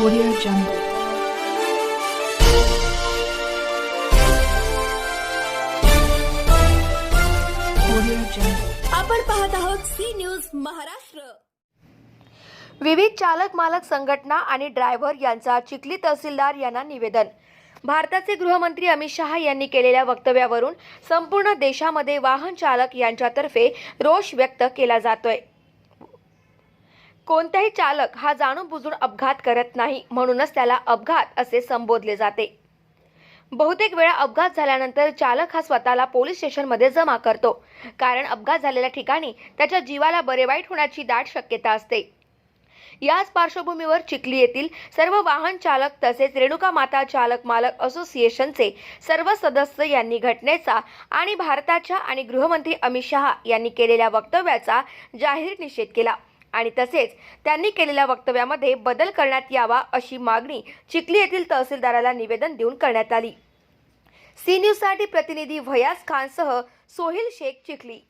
Audio Jungle. Audio Jungle. आपण पाहत आहोत सी न्यूज महाराष्ट्र विविध चालक मालक संघटना आणि ड्रायव्हर यांचा चिखली तहसीलदार यांना निवेदन भारताचे गृहमंत्री अमित शहा यांनी केलेल्या वक्तव्यावरून संपूर्ण देशामध्ये वाहन चालक यांच्यातर्फे रोष व्यक्त केला जातोय कोणताही चालक हा जाणून बुजून अपघात करत नाही म्हणूनच त्याला अपघात असे संबोधले जाते. बहुतेक वेळा अपघात झाल्यानंतर चालक हा स्वतःला पोलीस स्टेशनमध्ये जमा करतो. कारण अपघात झालेल्या ठिकाणी त्याच्या जीवाला बरे वाईट होण्याची दाट शक्यता असते. याच पार्श्वभूमीवर चिखली येथील सर्व वाहन चालक तसेच रेणुका माता चालक मालक असोसिएशनचे सर्व सदस्य यांनी घटनेचा आणि भारताच्या आणि गृहमंत्री अमित शहा यांनी केलेल्या वक्तव्याचा जाहीर निषेध केला. आणि तसेच त्यांनी केलेल्या वक्तव्यामध्ये बदल करण्यात यावा अशी मागणी चिखली येथील तहसीलदाराला निवेदन देऊन करण्यात आली. सी न्यूजसाठी प्रतिनिधी व्हयास खानसह सोहिल शेख चिखली.